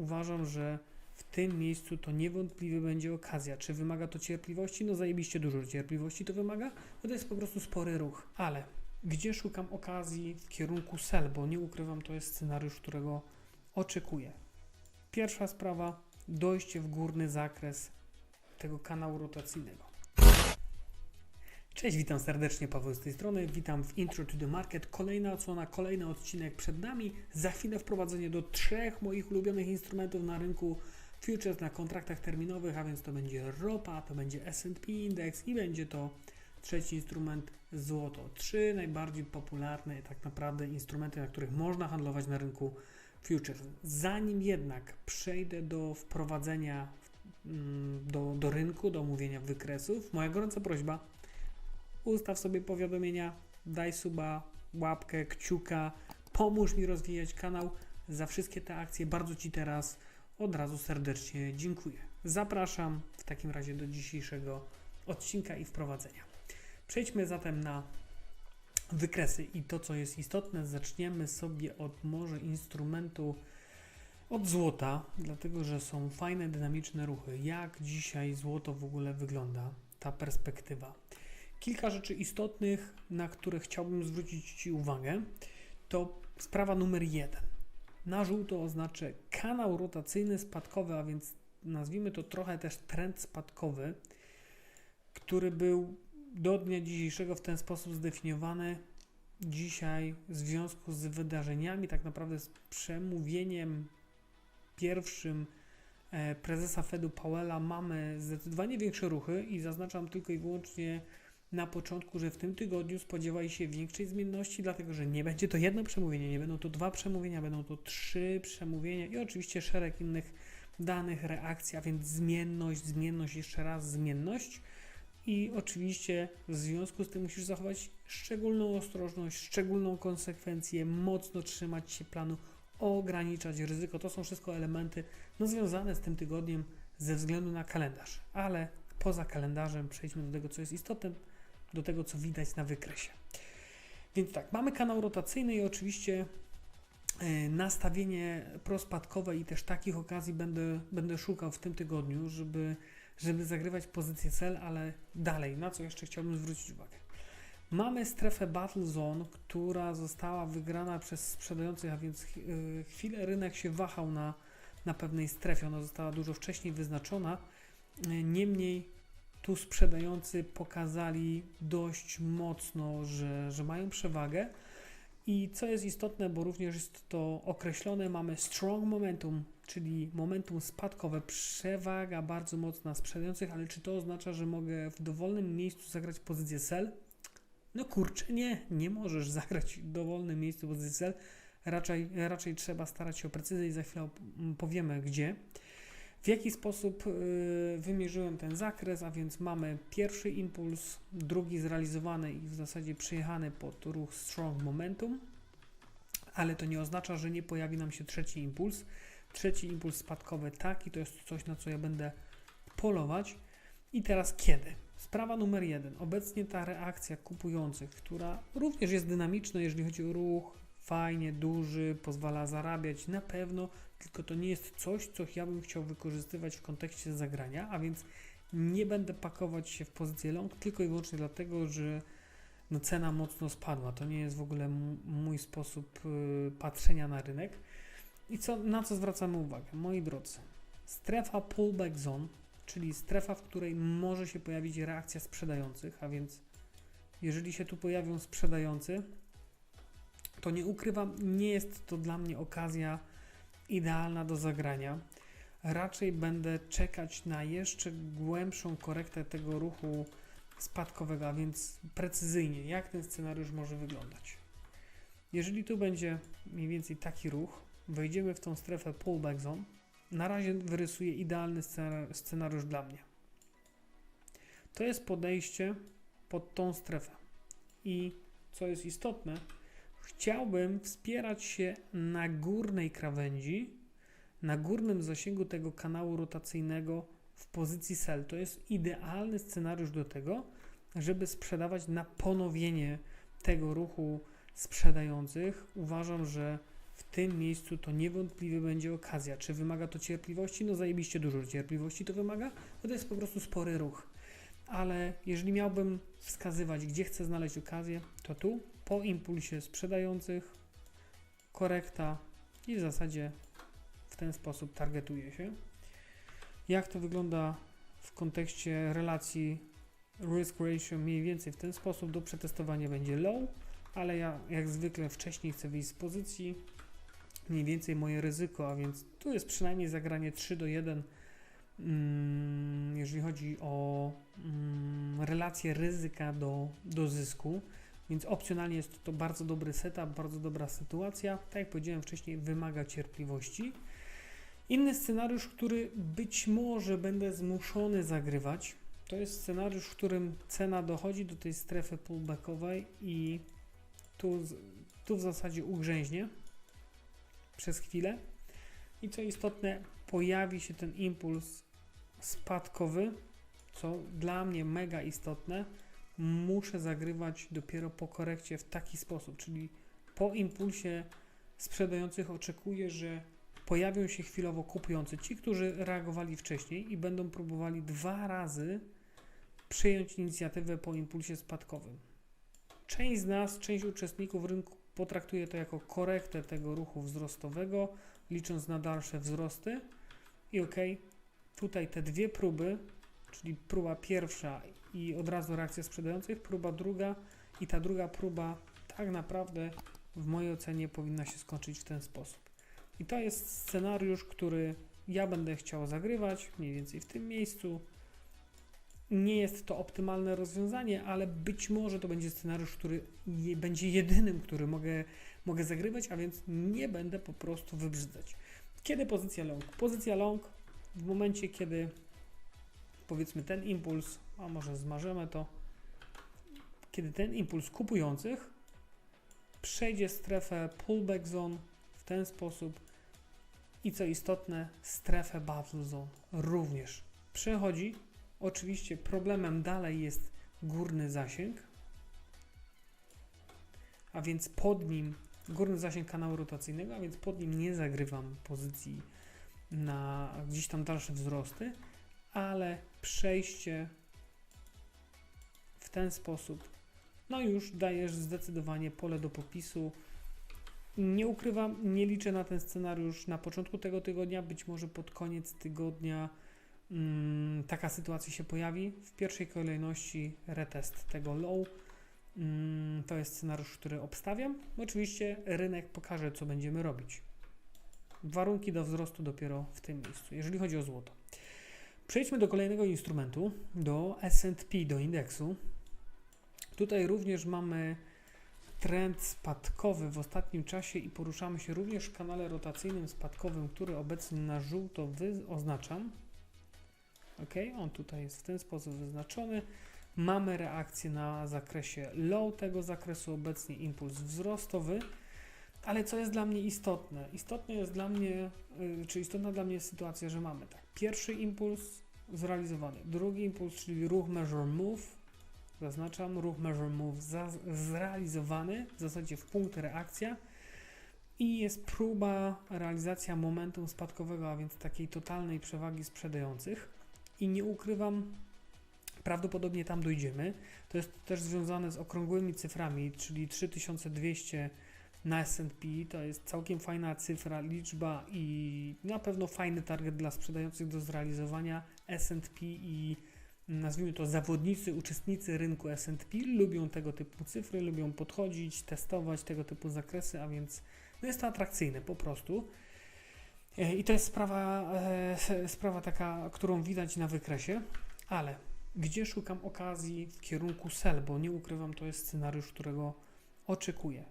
uważam, że w tym miejscu to niewątpliwie będzie okazja. Czy wymaga to cierpliwości? No zajebiście dużo cierpliwości to wymaga, bo to jest po prostu spory ruch. Ale gdzie szukam okazji w kierunku sell, bo nie ukrywam, to jest scenariusz, którego oczekuję. Pierwsza sprawa, dojście w górny zakres tego kanału rotacyjnego. Cześć, witam serdecznie, Paweł z tej strony. Witam w Intro to the Market. Kolejna odsłona, kolejny odcinek przed nami. Za chwilę wprowadzenie do trzech moich ulubionych instrumentów na rynku futures na kontraktach terminowych, a więc to będzie ropa, to będzie S&P Index i będzie to trzeci instrument złoto. Trzy najbardziej popularne tak naprawdę instrumenty, na których można handlować na rynku futures. Zanim jednak przejdę do wprowadzenia mm, do, do rynku, do omówienia wykresów, moja gorąca prośba, ustaw sobie powiadomienia, daj suba, łapkę, kciuka, pomóż mi rozwijać kanał. Za wszystkie te akcje bardzo Ci teraz od razu serdecznie dziękuję. Zapraszam w takim razie do dzisiejszego odcinka i wprowadzenia. Przejdźmy zatem na wykresy i to, co jest istotne, zaczniemy sobie od może instrumentu od złota, dlatego że są fajne, dynamiczne ruchy. Jak dzisiaj złoto w ogóle wygląda, ta perspektywa. Kilka rzeczy istotnych, na które chciałbym zwrócić Ci uwagę, to sprawa numer jeden. Na żółto oznacza kanał rotacyjny spadkowy, a więc nazwijmy to trochę też trend spadkowy, który był do dnia dzisiejszego w ten sposób zdefiniowany. Dzisiaj w związku z wydarzeniami, tak naprawdę z przemówieniem pierwszym e, prezesa Fedu Powella mamy zdecydowanie większe ruchy i zaznaczam tylko i wyłącznie na początku, że w tym tygodniu spodziewaj się większej zmienności, dlatego że nie będzie to jedno przemówienie, nie będą to dwa przemówienia, będą to trzy przemówienia i oczywiście szereg innych danych, reakcji, a więc zmienność, zmienność, jeszcze raz zmienność. I oczywiście w związku z tym musisz zachować szczególną ostrożność, szczególną konsekwencję, mocno trzymać się planu, ograniczać ryzyko. To są wszystko elementy no, związane z tym tygodniem ze względu na kalendarz. Ale poza kalendarzem przejdźmy do tego, co jest istotne, do tego, co widać na wykresie. Więc tak, mamy kanał rotacyjny i oczywiście e, nastawienie prospadkowe i też takich okazji będę, będę szukał w tym tygodniu, żeby, żeby zagrywać pozycję cel, ale dalej, na co jeszcze chciałbym zwrócić uwagę. Mamy strefę Battle Zone, która została wygrana przez sprzedających, a więc e, chwilę rynek się wahał na, na pewnej strefie. Ona została dużo wcześniej wyznaczona. E, Niemniej tu sprzedający pokazali dość mocno, że, że mają przewagę. I co jest istotne, bo również jest to określone, mamy strong momentum, czyli momentum spadkowe, przewaga bardzo mocna sprzedających, ale czy to oznacza, że mogę w dowolnym miejscu zagrać pozycję sell? No kurczę, nie, nie możesz zagrać w dowolnym miejscu pozycję sell. Raczej, raczej trzeba starać się o precyzję i za chwilę powiemy gdzie. W jaki sposób y, wymierzyłem ten zakres, a więc mamy pierwszy impuls, drugi zrealizowany i w zasadzie przyjechany pod ruch Strong Momentum, ale to nie oznacza, że nie pojawi nam się trzeci impuls. Trzeci impuls spadkowy tak i to jest coś, na co ja będę polować. I teraz kiedy? Sprawa numer jeden. Obecnie ta reakcja kupujących, która również jest dynamiczna, jeżeli chodzi o ruch, fajnie, duży, pozwala zarabiać na pewno, tylko to nie jest coś, co ja bym chciał wykorzystywać w kontekście zagrania, a więc nie będę pakować się w pozycję long tylko i wyłącznie dlatego, że no cena mocno spadła. To nie jest w ogóle mój sposób y, patrzenia na rynek. I co, na co zwracamy uwagę? Moi drodzy, strefa pullback zone, czyli strefa, w której może się pojawić reakcja sprzedających, a więc jeżeli się tu pojawią sprzedający, to nie ukrywam, nie jest to dla mnie okazja idealna do zagrania. Raczej będę czekać na jeszcze głębszą korektę tego ruchu spadkowego, a więc precyzyjnie, jak ten scenariusz może wyglądać. Jeżeli tu będzie mniej więcej taki ruch, wejdziemy w tą strefę pullback zone, na razie wyrysuję idealny scenariusz dla mnie. To jest podejście pod tą strefę. I co jest istotne, chciałbym wspierać się na górnej krawędzi, na górnym zasięgu tego kanału rotacyjnego w pozycji sell. To jest idealny scenariusz do tego, żeby sprzedawać na ponowienie tego ruchu sprzedających. Uważam, że w tym miejscu to niewątpliwie będzie okazja. Czy wymaga to cierpliwości? No zajebiście dużo cierpliwości to wymaga, bo to jest po prostu spory ruch. Ale jeżeli miałbym wskazywać, gdzie chcę znaleźć okazję, to tu, po impulsie sprzedających, korekta i w zasadzie w ten sposób targetuje się. Jak to wygląda w kontekście relacji risk ratio? Mniej więcej w ten sposób. Do przetestowania będzie low, ale ja jak zwykle wcześniej chcę wyjść z pozycji. Mniej więcej moje ryzyko, a więc tu jest przynajmniej zagranie 3 do 1 mm, jeżeli chodzi o mm, relację ryzyka do, do zysku, więc opcjonalnie jest to bardzo dobry setup, bardzo dobra sytuacja. Tak jak powiedziałem wcześniej, wymaga cierpliwości. Inny scenariusz, który być może będę zmuszony zagrywać, to jest scenariusz, w którym cena dochodzi do tej strefy pullbackowej i tu, tu w zasadzie ugrzęźnie przez chwilę. I co istotne, pojawi się ten impuls spadkowy, co dla mnie mega istotne. Muszę zagrywać dopiero po korekcie w taki sposób, czyli po impulsie sprzedających oczekuję, że pojawią się chwilowo kupujący, ci, którzy reagowali wcześniej i będą próbowali dwa razy przyjąć inicjatywę po impulsie spadkowym. Część z nas, część uczestników rynku potraktuje to jako korektę tego ruchu wzrostowego, licząc na dalsze wzrosty. I ok, tutaj te dwie próby, czyli próba pierwsza i od razu reakcja sprzedających, próba druga i ta druga próba tak naprawdę w mojej ocenie powinna się skończyć w ten sposób. I to jest scenariusz, który ja będę chciał zagrywać mniej więcej w tym miejscu. Nie jest to optymalne rozwiązanie, ale być może to będzie scenariusz, który będzie jedynym, który mogę, mogę zagrywać, a więc nie będę po prostu wybrzydzać. Kiedy pozycja long? Pozycja long w momencie, kiedy powiedzmy ten impuls, a może zmarzemy to, kiedy ten impuls kupujących przejdzie strefę pullback zone w ten sposób i co istotne, strefę battle zone również. Przechodzi. Oczywiście problemem dalej jest górny zasięg, a więc pod nim górny zasięg kanału rotacyjnego, a więc pod nim nie zagrywam pozycji na gdzieś tam dalsze wzrosty, ale przejście w ten sposób, no już dajesz zdecydowanie pole do popisu. Nie ukrywam, nie liczę na ten scenariusz na początku tego tygodnia, być może pod koniec tygodnia Mm, taka sytuacja się pojawi, w pierwszej kolejności retest tego low. Mm, to jest scenariusz, który obstawiam. Oczywiście rynek pokaże, co będziemy robić. Warunki do wzrostu dopiero w tym miejscu, jeżeli chodzi o złoto. Przejdźmy do kolejnego instrumentu, do S&P, do indeksu. Tutaj również mamy trend spadkowy w ostatnim czasie i poruszamy się również w kanale rotacyjnym spadkowym, który obecnie na żółto oznaczam. Ok, on tutaj jest w ten sposób wyznaczony. Mamy reakcję na zakresie low tego zakresu, obecnie impuls wzrostowy. Ale co jest dla mnie istotne? Istotne jest dla mnie, yy, czy istotna dla mnie jest sytuacja, że mamy tak, pierwszy impuls zrealizowany, drugi impuls, czyli ruch measure move, zaznaczam, ruch measure move zrealizowany, w zasadzie w punkt reakcja i jest próba realizacja momentum spadkowego, a więc takiej totalnej przewagi sprzedających i nie ukrywam, prawdopodobnie tam dojdziemy. To jest też związane z okrągłymi cyframi, czyli 3200 na S&P, to jest całkiem fajna cyfra, liczba i na pewno fajny target dla sprzedających do zrealizowania. S&P i nazwijmy to zawodnicy, uczestnicy rynku S&P lubią tego typu cyfry, lubią podchodzić, testować tego typu zakresy, a więc no jest to atrakcyjne po prostu. E, I to jest sprawa, e, sprawa taka, którą widać na wykresie, ale gdzie szukam okazji w kierunku sell, bo nie ukrywam, to jest scenariusz, którego oczekuję.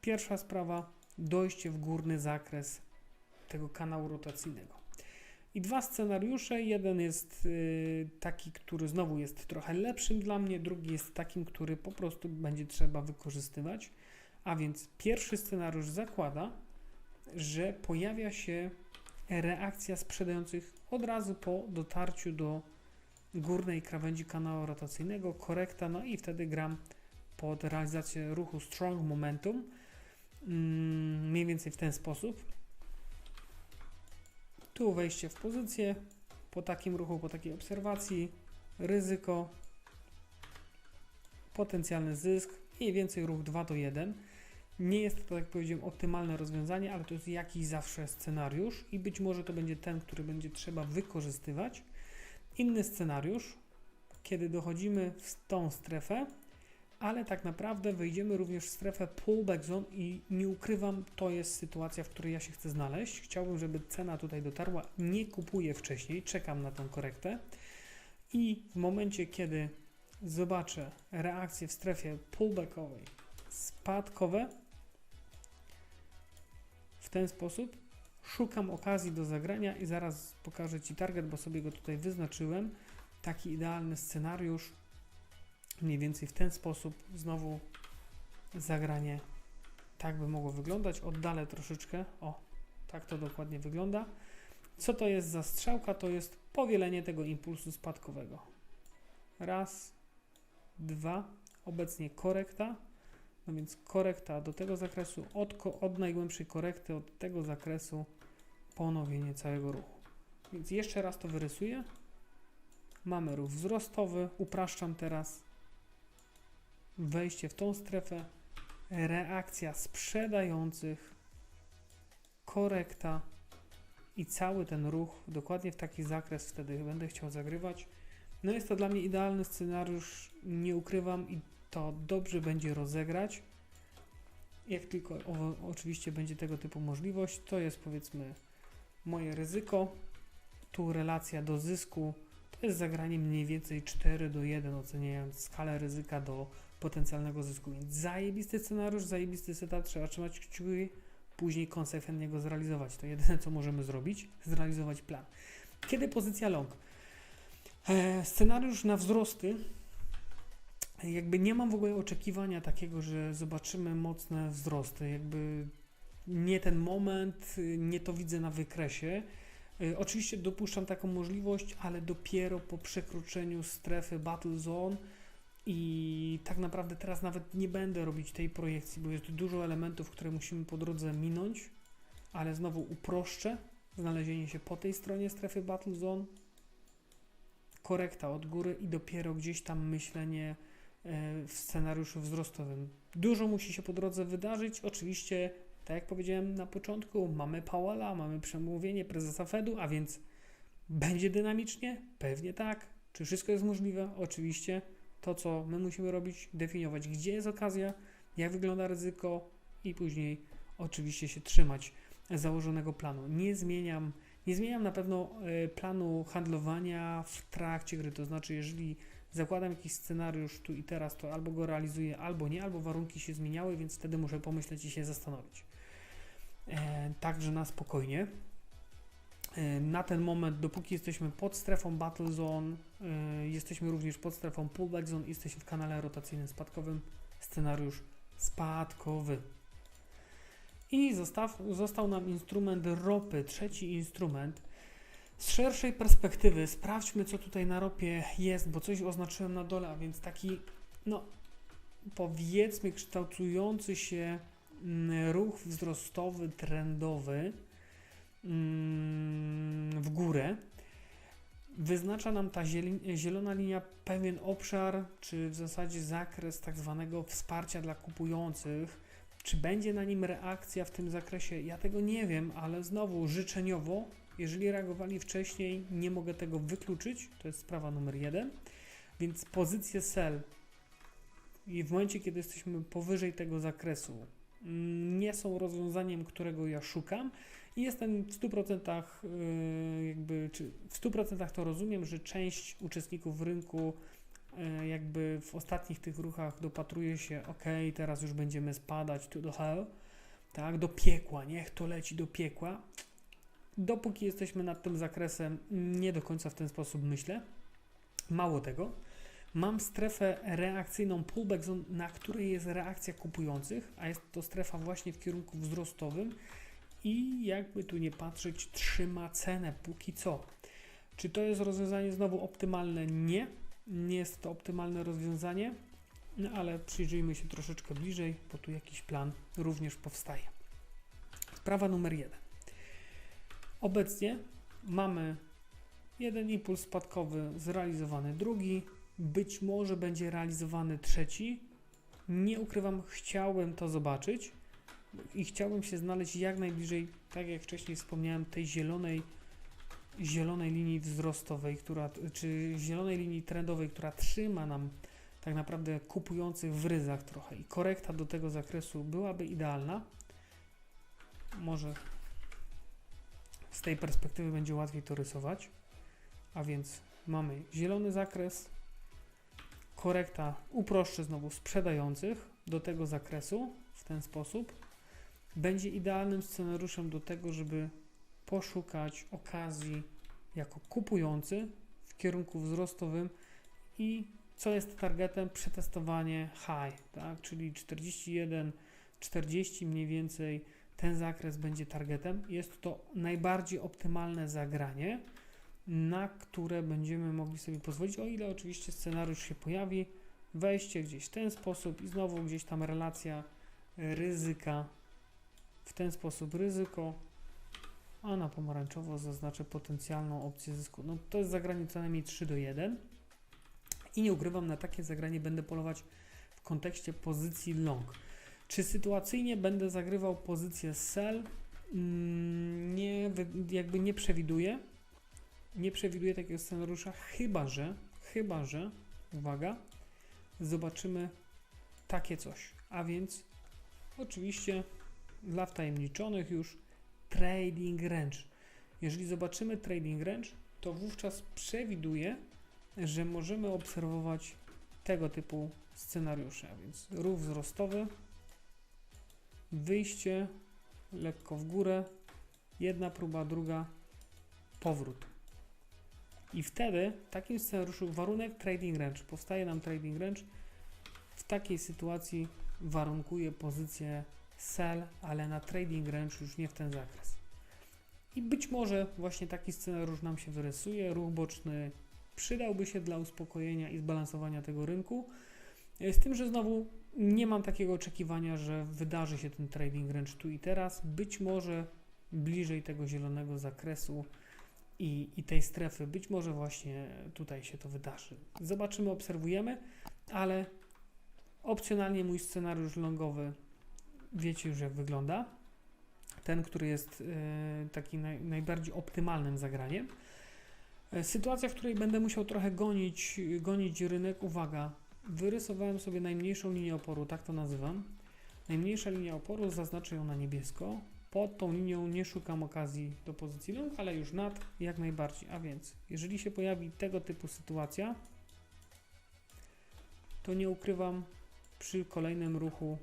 Pierwsza sprawa, dojście w górny zakres tego kanału rotacyjnego. I dwa scenariusze. Jeden jest y, taki, który znowu jest trochę lepszym dla mnie, drugi jest takim, który po prostu będzie trzeba wykorzystywać. A więc pierwszy scenariusz zakłada, że pojawia się reakcja sprzedających od razu po dotarciu do górnej krawędzi kanału rotacyjnego, korekta, no i wtedy gram pod realizację ruchu Strong Momentum. mm, mniej więcej w ten sposób. Tu wejście w pozycję, po takim ruchu, po takiej obserwacji, ryzyko, potencjalny zysk, mniej więcej ruch 2 do 1. Nie jest to, tak jak powiedziałem, optymalne rozwiązanie, ale to jest jakiś zawsze scenariusz i być może to będzie ten, który będzie trzeba wykorzystywać. Inny scenariusz, kiedy dochodzimy w tą strefę, ale tak naprawdę wejdziemy również w strefę pullback zone i nie ukrywam, to jest sytuacja, w której ja się chcę znaleźć. Chciałbym, żeby cena tutaj dotarła. Nie kupuję wcześniej, czekam na tą korektę i w momencie, kiedy zobaczę reakcję w strefie pullbackowej, spadkowe, w ten sposób szukam okazji do zagrania i zaraz pokażę Ci target, bo sobie go tutaj wyznaczyłem. Taki idealny scenariusz, mniej więcej w ten sposób, znowu zagranie tak by mogło wyglądać. Oddalę troszeczkę, o, tak to dokładnie wygląda. Co to jest za strzałka? To jest powielenie tego impulsu spadkowego. Raz, dwa, obecnie korekta, no więc korekta do tego zakresu, od, od najgłębszej korekty, od tego zakresu ponowienie całego ruchu. Więc jeszcze raz to wyrysuję. Mamy ruch wzrostowy, upraszczam teraz. Wejście w tą strefę, reakcja sprzedających, korekta i cały ten ruch dokładnie w taki zakres wtedy będę chciał zagrywać. No jest to dla mnie idealny scenariusz, nie ukrywam i to dobrze będzie rozegrać. Jak tylko o, oczywiście będzie tego typu możliwość, to jest powiedzmy moje ryzyko. Tu relacja do zysku to jest zagranie mniej więcej 4 do 1, oceniając skalę ryzyka do potencjalnego zysku. Więc zajebisty scenariusz, zajebisty setup, trzeba trzymać kciuki, później konsekwentnie go zrealizować. To jedyne, co możemy zrobić, zrealizować plan. Kiedy pozycja long? E, scenariusz na wzrosty jakby nie mam w ogóle oczekiwania takiego, że zobaczymy mocne wzrosty. Jakby nie ten moment, nie to widzę na wykresie. Y, Oczywiście dopuszczam taką możliwość, ale dopiero po przekroczeniu strefy Battle Zone i tak naprawdę teraz nawet nie będę robić tej projekcji, bo jest dużo elementów, które musimy po drodze minąć, ale znowu uproszczę znalezienie się po tej stronie strefy Battle Zone, korekta od góry i dopiero gdzieś tam myślenie e, w scenariuszu wzrostowym. Dużo musi się po drodze wydarzyć. Oczywiście, tak jak powiedziałem na początku, mamy Powella, mamy przemówienie prezesa Fedu, a więc będzie dynamicznie? Pewnie tak. Czy wszystko jest możliwe? Oczywiście. To, co my musimy robić, definiować, gdzie jest okazja, jak wygląda ryzyko i później oczywiście się trzymać założonego planu. Nie zmieniam, nie zmieniam na pewno e, planu handlowania w trakcie gry, to znaczy jeżeli zakładam jakiś scenariusz tu i teraz, to albo go realizuję, albo nie, albo warunki się zmieniały, więc wtedy muszę pomyśleć i się zastanowić. E, także na spokojnie. E, na ten moment, dopóki jesteśmy pod strefą Battle Zone, e, jesteśmy również pod strefą Pullback Zone, jesteśmy w kanale rotacyjnym spadkowym, scenariusz spadkowy. I zostaw, został nam instrument ropy, trzeci instrument. Z szerszej perspektywy sprawdźmy, co tutaj na ropie jest, bo coś oznaczyłem na dole, a więc taki, no, powiedzmy, kształtujący się mm, ruch wzrostowy, trendowy w górę. Wyznacza nam ta zielona linia pewien obszar, czy w zasadzie zakres tak zwanego wsparcia dla kupujących. Czy będzie na nim reakcja w tym zakresie? Ja tego nie wiem, ale znowu życzeniowo, jeżeli reagowali wcześniej, nie mogę tego wykluczyć. To jest sprawa numer jeden. Więc pozycje sell i w momencie, kiedy jesteśmy powyżej tego zakresu, mm, nie są rozwiązaniem, którego ja szukam. I jestem w 100% yy, jakby, czy w 100% to rozumiem, że część uczestników rynku yy, jakby w ostatnich tych ruchach dopatruje się, ok, teraz już będziemy spadać to the hell, tak, do piekła, niech to leci do piekła. Dopóki jesteśmy nad tym zakresem, nie do końca w ten sposób myślę. Mało tego, mam strefę reakcyjną pullback zone, na której jest reakcja kupujących, a jest to strefa właśnie w kierunku wzrostowym i jakby tu nie patrzeć, trzyma cenę póki co. Czy to jest rozwiązanie znowu optymalne? Nie, nie jest to optymalne rozwiązanie. No ale przyjrzyjmy się troszeczkę bliżej, bo tu jakiś plan również powstaje. Sprawa numer jeden. Obecnie mamy jeden impuls spadkowy zrealizowany, drugi, być może będzie realizowany trzeci. Nie ukrywam, chciałbym to zobaczyć i chciałbym się znaleźć jak najbliżej, tak jak wcześniej wspomniałem, tej zielonej, zielonej linii wzrostowej, która, czy zielonej linii trendowej, która trzyma nam tak naprawdę kupujących w ryzach trochę i korekta do tego zakresu byłaby idealna. Może z tej perspektywy będzie łatwiej to rysować. A więc mamy zielony zakres, korekta uproszczę znowu sprzedających do tego zakresu w ten sposób. Będzie idealnym scenariuszem do tego, żeby poszukać okazji jako kupujący w kierunku wzrostowym i co jest targetem? Przetestowanie high, tak? czyli 41, 40 mniej więcej ten zakres będzie targetem. Jest to najbardziej optymalne zagranie, na które będziemy mogli sobie pozwolić, o ile oczywiście scenariusz się pojawi, wejście gdzieś w ten sposób i znowu gdzieś tam relacja ryzyka, w ten sposób ryzyko, a na pomarańczowo zaznaczę potencjalną opcję zysku. No to jest zagranie co najmniej 3 do 1 i nie ukrywam, na takie zagranie będę polować w kontekście pozycji long. Czy sytuacyjnie będę zagrywał pozycję sell? Mm, Nie, jakby nie przewiduję. Nie przewiduję takiego scenariusza, chyba że, chyba że, uwaga, zobaczymy takie coś. A więc oczywiście dla wtajemniczonych już trading range. Jeżeli zobaczymy trading range, to wówczas przewiduję, że możemy obserwować tego typu scenariusze, a więc ruch wzrostowy, wyjście lekko w górę, jedna próba, druga, powrót. I wtedy w takim scenariuszu warunek trading range, powstaje nam trading range, w takiej sytuacji warunkuje pozycję sell, ale na trading range już nie w ten zakres. I być może właśnie taki scenariusz nam się wyrysuje, ruch boczny przydałby się dla uspokojenia i zbalansowania tego rynku. E, Z tym, że znowu nie mam takiego oczekiwania, że wydarzy się ten trading range tu i teraz. Być może bliżej tego zielonego zakresu i, i tej strefy, być może właśnie tutaj się to wydarzy. Zobaczymy, obserwujemy, ale opcjonalnie mój scenariusz longowy wiecie już jak wygląda. Ten, który jest e, taki naj, najbardziej optymalnym zagraniem. E, Sytuacja, w której będę musiał trochę gonić, gonić rynek, uwaga, wyrysowałem sobie najmniejszą linię oporu, tak to nazywam. Najmniejsza linia oporu, zaznaczę ją na niebiesko. Pod tą linią nie szukam okazji do pozycji long, ale już nad jak najbardziej. A więc, jeżeli się pojawi tego typu sytuacja, to nie ukrywam przy kolejnym ruchu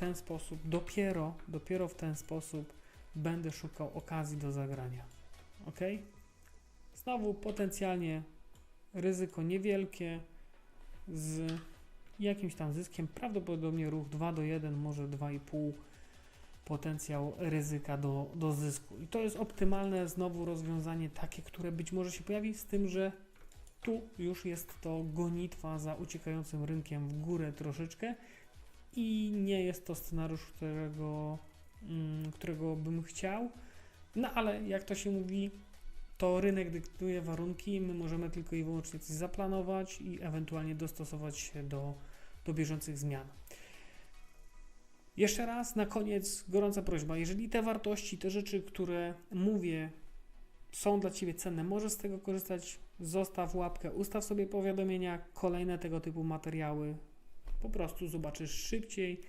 ten sposób, dopiero, dopiero w ten sposób będę szukał okazji do zagrania. ok? Znowu potencjalnie ryzyko niewielkie z jakimś tam zyskiem. Prawdopodobnie ruch 2 do 1, może 2,5 potencjał ryzyka do, do zysku. I to jest optymalne znowu rozwiązanie takie, które być może się pojawi, z tym, że tu już jest to gonitwa za uciekającym rynkiem w górę troszeczkę i nie jest to scenariusz, którego, mm, którego bym chciał. No ale jak to się mówi, to rynek dyktuje warunki, my możemy tylko i wyłącznie coś zaplanować i ewentualnie dostosować się do, do bieżących zmian. Jeszcze raz na koniec gorąca prośba, jeżeli te wartości, te rzeczy, które mówię, są dla Ciebie cenne, możesz z tego korzystać, zostaw łapkę, ustaw sobie powiadomienia, kolejne tego typu materiały po prostu zobaczysz szybciej,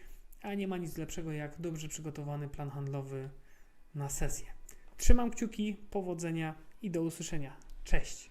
a nie ma nic lepszego jak dobrze przygotowany plan handlowy na sesję. Trzymam kciuki, powodzenia i do usłyszenia. Cześć!